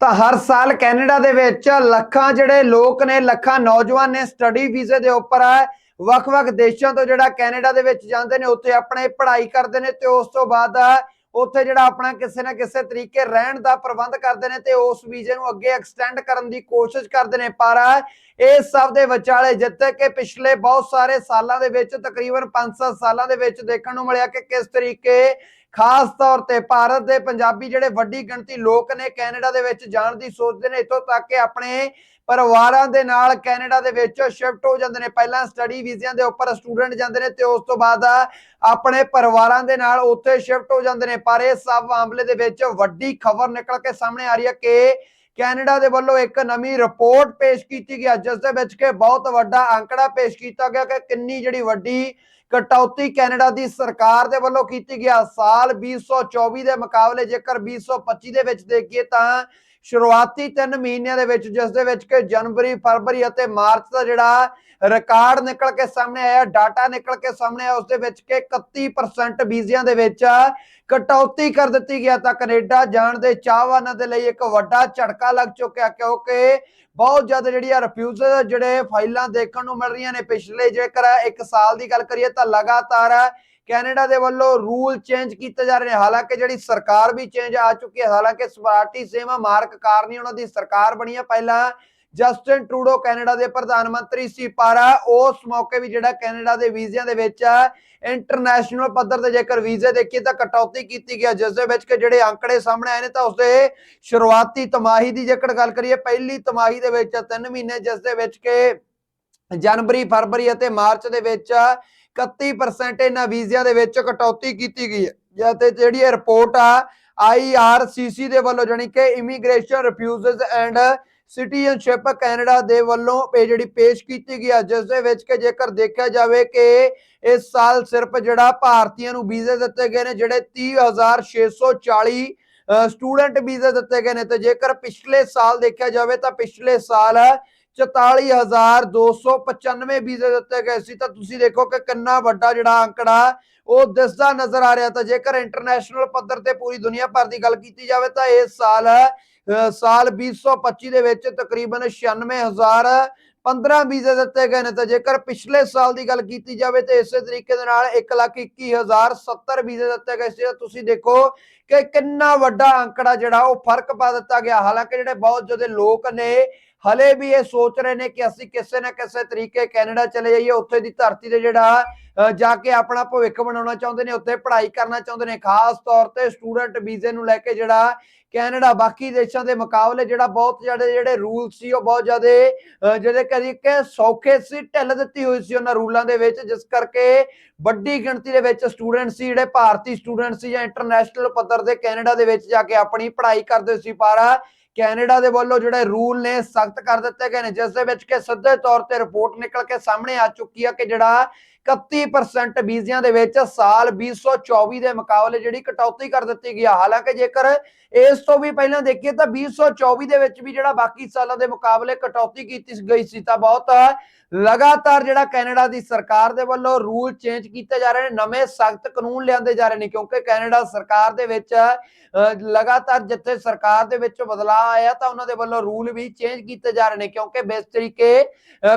ਤਾਂ ਹਰ ਸਾਲ ਕੈਨੇਡਾ ਦੇ ਵਿੱਚ ਲੱਖਾਂ ਜਿਹੜੇ ਲੋਕ ਨੇ, ਲੱਖਾਂ ਨੌਜਵਾਨ ਨੇ ਸਟੱਡੀ ਵੀਜ਼ੇ ਦੇ ਉੱਪਰ ਵੱਖ-ਵੱਖ ਦੇਸ਼ਾਂ ਤੋਂ ਜਿਹੜਾ ਕੈਨੇਡਾ ਦੇ ਵਿੱਚ ਜਾਂਦੇ ਨੇ, ਉੱਥੇ ਆਪਣੇ ਪੜ੍ਹਾਈ ਕਰਦੇ ਨੇ ਤੇ ਉਸ ਤੋਂ ਬਾਅਦ, ਉੱਥੇ ਜਿਹੜਾ ਆਪਣਾ ਕਿਸੇ ਨਾ ਕਿਸੇ ਤਰੀਕੇ ਰਹਿਣ ਦਾ ਪ੍ਰਬੰਧ ਕਰਦੇ ਨੇ ਤੇ ਉਸ ਵੀਜ਼ੇ ਨੂੰ ਅੱਗੇ ਐਕਸਟੈਂਡ ਕਰਨ ਦੀ ਕੋਸ਼ਿਸ਼ ਕਰਦੇ ਨੇ। ਪਰ ਇਹ ਸਭ ਦੇ ਵਿਚਾਲੇ ਜਿੱਥੇ ਕਿ ਪਿਛਲੇ ਬਹੁਤ ਸਾਰੇ ਸਾਲਾਂ ਦੇ ਵਿੱਚ, ਤਕਰੀਬਨ 5-7 ਸਾਲਾਂ ਦੇ ਵਿੱਚ ਦੇਖਣ ਨੂੰ ਮਿਲਿਆ ਕਿ ਕਿਸ ਤਰੀਕੇ ਖਾਸ ਤੌਰ ਤੇ ਭਾਰਤ ਦੇ ਪੰਜਾਬੀ ਜਿਹੜੇ ਵੱਡੀ ਗਿਣਤੀ ਲੋਕ ਨੇ ਕੈਨੇਡਾ ਦੇ ਵਿੱਚ ਜਾਣ ਦੀ ਸੋਚਦੇ ਨੇ, ਇਥੋਂ ਤੱਕ ਕਿ ਆਪਣੇ ਪਰਿਵਾਰਾਂ ਦੇ ਨਾਲ ਕੈਨੇਡਾ ਦੇ ਵਿੱਚ ਸ਼ਿਫਟ ਹੋ ਜਾਂਦੇ ਨੇ। ਪਹਿਲਾਂ ਸਟੱਡੀ ਵੀਜ਼ਿਆਂ ਦੇ ਉੱਪਰ ਸਟੂਡੈਂਟ ਜਾਂਦੇ ਨੇ ਤੇ ਉਸ ਤੋਂ ਬਾਅਦ ਆਪਣੇ ਪਰਿਵਾਰਾਂ ਦੇ ਨਾਲ ਉੱਥੇ ਸ਼ਿਫਟ ਹੋ ਜਾਂਦੇ ਨੇ। ਪਰ ਇਹ ਸਭ ਮਾਮਲੇ ਦੇ ਵਿੱਚ ਵੱਡੀ ਖਬਰ ਨਿਕਲ ਕੇ ਸਾਹਮਣੇ ਆ ਰਹੀ ਹੈ ਕਿ ਕੈਨੇਡਾ ਦੇ ਵੱਲੋਂ ਇੱਕ ਨਵੀਂ ਰਿਪੋਰਟ ਪੇਸ਼ ਕੀਤੀ ਗਈ ਜਿਸ ਦੇ ਵਿੱਚ ਕਿ ਬਹੁਤ ਵੱਡਾ ਅੰਕੜਾ ਪੇਸ਼ ਕੀਤਾ ਗਿਆ ਕਿ ਕਿੰਨੀ ਜਿਹੜੀ ਵੱਡੀ ਕਟੌਤੀ ਕੈਨੇਡਾ ਦੀ ਸਰਕਾਰ ਦੇ ਵੱਲੋਂ ਕੀਤੀ ਗਿਆ ਸਾਲ 2024 ਦੇ ਮੁਕਾਬਲੇ ਜੇਕਰ 2025 ਦੇ ਵਿੱਚ ਦੇਖੀਏ ਤਾਂ ਸ਼ੁਰੂਆਤੀ 3 ਮਹੀਨਿਆਂ ਦੇ ਵਿੱਚ, ਜਿਸ ਦੇ ਵਿੱਚ ਕਿ ਜਨਵਰੀ, ਫਰਵਰੀ ਅਤੇ ਮਾਰਚ ਦਾ ਜਿਹੜਾ ਰਿਕਾਰਡ ਨਿਕਲ ਕੇ ਸਾਹਮਣੇ ਆਇਆ, ਡਾਟਾ ਨਿਕਲ ਕੇ ਸਾਹਮਣੇ ਆਇਆ, ਉਸ ਦੇ ਵਿੱਚ ਕਿ 31% ਵੀਜ਼ਿਆਂ ਦੇ ਵਿੱਚ ਕਟੌਤੀ ਕਰ ਦਿੱਤੀ ਗਿਆ ਤਾਂ ਕੈਨੇਡਾ ਜਾਣ ਦੇ ਚਾਹਵਾਨਾਂ ਦੇ ਲਈ ਇੱਕ ਵੱਡਾ ਝਟਕਾ ਲੱਗ ਚੁੱਕਿਆ ਕਿਉਂਕਿ ਬਹੁਤ ਜ਼ਿਆਦਾ ਜਿਹੜੀਆਂ ਆ ਰਿਫਿਊਜ਼ਲ ਜਿਹੜੇ ਫਾਈਲਾਂ ਦੇਖਣ ਨੂੰ ਮਿਲ ਰਹੀਆਂ ਨੇ ਪਿਛਲੇ ਜੇਕਰ ਇੱਕ ਸਾਲ ਦੀ ਗੱਲ ਕਰੀਏ ਤਾਂ ਲਗਾਤਾਰ ਕੈਨੇਡਾ ਦੇ ਵੱਲੋਂ ਰੂਲ ਚੇਂਜ ਕੀਤੇ ਜਾ ਰਹੇ ਨੇ। ਹਾਲਾਂਕਿ ਜਿਹੜੀ ਸਰਕਾਰ ਵੀ ਚੇਂਜ ਆ ਚੁੱਕੀ ਹੈ, ਹਾਲਾਂਕਿ ਸਵਾਰਟੀ ਸੇਵਾ ਮਾਰਕ ਕਾਰਨੀ ਉਹਨਾਂ ਦੀ ਸਰਕਾਰ ਬਣੀ ਹੈ। ਪਹਿਲਾਂ ਜਸਟਿਨ ਟਰੂਡੋ ਕੈਨੇਡਾ ਦੇ ਪ੍ਰਧਾਨ ਮੰਤਰੀ ਸੀ, ਪਰ ਉਸ ਮੌਕੇ ਵੀ ਜਿਹੜਾ ਕੈਨੇਡਾ ਦੇ ਵੀਜ਼ਿਆਂ ਦੇ ਵਿੱਚ ਇੰਟਰਨੈਸ਼ਨਲ ਪੱਧਰ ਤੇ ਜੇਕਰ ਵੀਜ਼ੇ ਦੇਖੀਏ ਤਾਂ ਕਟੌਤੀ ਕੀਤੀ ਗਿਆ ਜਿਸ ਦੇ ਵਿੱਚ ਕਿ ਜਿਹੜੇ ਅੰਕੜੇ ਸਾਹਮਣੇ ਆਏ ਨੇ ਤਾਂ ਉਸਦੇ ਸ਼ੁਰੂਆਤੀ ਤਿਮਾਹੀ ਦੀ ਜੇਕਰ ਗੱਲ ਕਰੀਏ, ਪਹਿਲੀ ਤਿਮਾਹੀ ਦੇ ਵਿੱਚ 3 ਮਹੀਨੇ, ਜਿਸ ਦੇ ਵਿੱਚ ਕਿ ਜਨਵਰੀ, ਫਰਵਰੀ ਅਤੇ ਮਾਰਚ ਦੇ ਵਿੱਚ 31% ਇਹਨਾਂ ਵੀਜ਼ਿਆਂ ਦੇ ਵਿੱਚ ਕਟੌਤੀ ਕੀਤੀ ਗਈ ਹੈ। ਤੇ ਜਿਹੜੀ ਇਹ ਰਿਪੋਰਟ ਆ IRCC ਦੇ ਵੱਲੋਂ ਜਾਨੀ ਕਿ immigration refugees and citizenship Canada ਦੇ ਵੱਲੋਂ ਇਹ ਜਿਹੜੀ ਪੇਸ਼ ਕੀਤੀ ਗਈ ਹੈ ਜਿਸ ਦੇ ਵਿੱਚ ਕਿ ਜੇਕਰ ਦੇਖਿਆ ਜਾਵੇ ਕਿ ਇਸ ਸਾਲ ਸਿਰਫ ਜਿਹੜਾ ਭਾਰਤੀਆਂ ਨੂੰ ਵੀਜ਼ੇ ਦਿੱਤੇ ਗਏ ਨੇ, ਜਿਹੜੇ 30640 ਸਟੂਡੈਂਟ ਵੀਜ਼ੇ ਦਿੱਤੇ ਗਏ ਨੇ, ਤੇ ਜੇਕਰ ਪਿਛਲੇ ਸਾਲ ਦੇਖਿਆ ਜਾਵੇ ਤਾਂ ਪਿਛਲੇ ਸਾਲ 44295 ਵੀਜ਼ੇ ਦਿੱਤੇ ਗਏ ਸੀ। ਤਾਂ ਤੁਸੀਂ ਦੇਖੋ ਕਿ ਕਿੰਨਾ ਵੱਡਾ ਜਿਹੜਾ ਅੰਕੜਾ ਉਹ ਦਿਸਦਾ ਨਜ਼ਰ ਆ ਰਿਹਾ। ਤਾਂ ਜੇਕਰ ਇੰਟਰਨੈਸ਼ਨਲ ਪੱਧਰ ਤੇ ਪੂਰੀ ਦੁਨੀਆ ਭਰ ਦੀ ਗੱਲ ਕੀਤੀ ਜਾਵੇ ਤਾਂ ਇਸ ਸਾਲ ਸਾਲ 2025 ਦੇ ਵਿੱਚ ਤਕਰੀਬਨ 96000 15 ਵੀਜ਼ੇ ਦਿੱਤੇ ਗਏ ਨੇ। ਤਾਂ ਜੇਕਰ ਪਿਛਲੇ ਸਾਲ ਦੀ ਗੱਲ ਕੀਤੀ ਜਾਵੇ ਤੇ ਇਸੇ ਤਰੀਕੇ ਦੇ ਨਾਲ 121070 ਵੀਜ਼ੇ ਦਿੱਤੇ ਗਏ ਸੀ। ਤੁਸੀਂ ਦੇਖੋ ਕਿ ਕਿੰਨਾ ਵੱਡਾ ਅੰਕੜਾ ਜਿਹੜਾ ਉਹ ਫ਼ਰਕ ਪਾ ਦਿੱਤਾ ਗਿਆ। ਹਾਲਾਂਕਿ ਜਿਹੜੇ ਬਹੁਤ ਜਿਹਦੇ ਲੋਕ ਨੇ, ਹਲੇ ਵੀ ਇਹ ਸੋਚ ਰਹੇ ਨੇ ਕਿ ਅਸੀਂ ਕਿਸੇ ਨਾ ਕਿਸੇ ਤਰੀਕੇ ਕੈਨੇਡਾ ਚਲੇ ਜਾਈਏ। ਉੱਥੇ ਦੀ ਧਰਤੀ ਤੇ ਜਿਹੜਾ ਜਾ ਕੇ ਆਪਣਾ ਭਵਿੱਖ ਬਣਾਉਣਾ ਚਾਹੁੰਦੇ ਨੇ, ਉੱਥੇ ਪੜ੍ਹਾਈ ਕਰਨਾ ਚਾਹੁੰਦੇ ਨੇ। ਖਾਸ ਤੌਰ ਤੇ ਸਟੂਡੈਂਟ ਵੀਜ਼ੇ ਨੂੰ ਲੈ ਕੇ ਜਿਹੜਾ ਕੈਨੇਡਾ, ਬਾਕੀ ਦੇਸ਼ਾਂ ਦੇ ਮੁਕਾਬਲੇ ਜਿਹੜਾ ਬਹੁਤ ਜ਼ਿਆਦਾ ਜਿਹੜੇ ਰੂਲ ਸੀ, ਉਹ ਬਹੁਤ ਜ਼ਿਆਦਾ ਜਿਹੜੇ ਕਦੀ ਕਿ ਸੌਖੇ ਸੀ, ਢਿੱਲ ਦਿੱਤੀ ਹੋਈ ਸੀ ਉਹਨਾਂ ਰੂਲਾਂ ਦੇ ਵਿੱਚ। ਜਿਸ ਕਰਕੇ ਵੱਡੀ ਗਿਣਤੀ ਦੇ ਵਿੱਚ ਸਟੂਡੈਂਟ ਸੀ, ਜਿਹੜੇ ਭਾਰਤੀ ਸਟੂਡੈਂਟ ਸੀ ਜਾਂ ਇੰਟਰਨੈਸ਼ਨਲ ਪੱਧਰ ਦੇ ਕੈਨੇਡਾ ਦੇ ਵਿੱਚ ਜਾ ਕੇ ਆਪਣੀ ਪੜ੍ਹਾਈ ਕਰਦੇ ਸੀ, ਪਰ ਕੈਨੇਡਾ ਦੇ ਵੱਲੋਂ ਜਿਹੜੇ ਰੂਲ ਨੇ ਸਖਤ ਕਰ ਦਿੱਤੇ ਗਏ ਨੇ, ਜਿਸ ਦੇ ਵਿੱਚ ਕਿ ਸਿੱਧੇ ਤੌਰ ਤੇ ਰਿਪੋਰਟ ਨਿਕਲ ਕੇ ਸਾਹਮਣੇ ਆ ਚੁੱਕੀ ਹੈ ਕਿ ਜਿਹੜਾ 31% ਵੀਜ਼ਿਆਂ ਦੇ ਵਿੱਚ ਸਾਲ 2024 ਦੇ ਮੁਕਾਬਲੇ ਜਿਹੜੀ ਕਟੌਤੀ ਕਰ ਦਿੱਤੀ ਗਈ ਹਾਲਾਂਕਿ ਜੇਕਰ ਇਸ ਤੋਂ ਵੀ ਪਹਿਲਾਂ ਦੇਖੀਏ ਤਾਂ 2024 ਦੇ ਵਿੱਚ ਵੀ ਜਿਹੜਾ ਬਾਕੀ ਸਾਲਾਂ ਦੇ ਮੁਕਾਬਲੇ ਕਟੌਤੀ ਕੀਤੀ ਗਈ ਸੀ ਤਾਂ ਬਹੁਤ ਲਗਾਤਾਰ ਜਿਹੜਾ ਕੈਨੇਡਾ ਦੀ ਸਰਕਾਰ ਦੇ ਵੱਲੋਂ ਰੂਲ ਚੇਂਜ ਕੀਤੇ ਜਾ ਰਹੇ ਨੇ, ਨਵੇਂ ਸਖਤ ਕਾਨੂੰਨ ਲਿਆਂਦੇ ਜਾ ਰਹੇ ਨੇ, ਕਿਉਂਕਿ ਕੈਨੇਡਾ ਸਰਕਾਰ ਦੇ ਵਿੱਚ ਲਗਾਤਾਰ ਜਿੱਥੇ ਸਰਕਾਰ ਦੇ ਵਿੱਚ ਬਦਲਾਅ ਆਇਆ ਤਾਂ ਉਹਨਾਂ ਦੇ ਵੱਲੋਂ ਰੂਲ ਵੀ ਚੇਂਜ ਕੀਤੇ ਜਾ ਰਹੇ ਨੇ, ਕਿਉਂਕਿ ਬੇਸ ਤਰੀਕੇ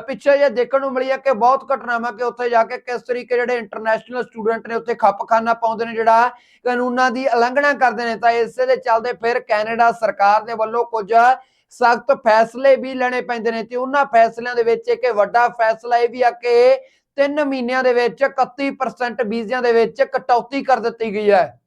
ਪਿੱਛੇ ਜੇ ਦੇਖਣ ਨੂੰ ਮਿਲੀ ਹੈ ਕਿ ਬਹੁਤ ਘਟਨਾਵਾਂ ਕਿ ਉੱਥੇ ਜਾ ਕੇ ਕਿਸ ਤਰੀਕੇ ਜਿਹੜੇ ਇੰਟਰਨੈਸ਼ਨਲ ਸਟੂਡੈਂਟ ਨੇ ਉੱਥੇ ਖੱਪਖਾਨਾ ਪਾਉਂਦੇ ਨੇ ਜਿਹੜਾ ਕਾਨੂੰਨਾਂ ਦੀ ਉਲੰਘਣਾ ਕਰਦੇ ਨੇ, ਤਾਂ ਇਸੇ ਦੇ ਚੱਲਦੇ ਫਿਰ ਕੈਨੇਡਾ ਸਰਕਾਰ ਦੇ ਵੱਲੋਂ ਕੁਝ ਸਖਤ ਫੈਸਲੇ ਵੀ ਲੈਣੇ ਪੈਂਦੇ ਨੇ ਤੇ ਉਹਨਾਂ ਫੈਸਲਿਆਂ ਦੇ ਵਿੱਚ ਇੱਕ ਵੱਡਾ ਫੈਸਲਾ ਇਹ ਵੀ ਆ ਕਿ 3 ਮਹੀਨਿਆਂ ਦੇ ਵਿੱਚ 31% ਵੀਜ਼ਿਆਂ ਦੇ ਵਿੱਚ ਕਟੌਤੀ ਕਰ ਦਿੱਤੀ ਗਈ ਹੈ।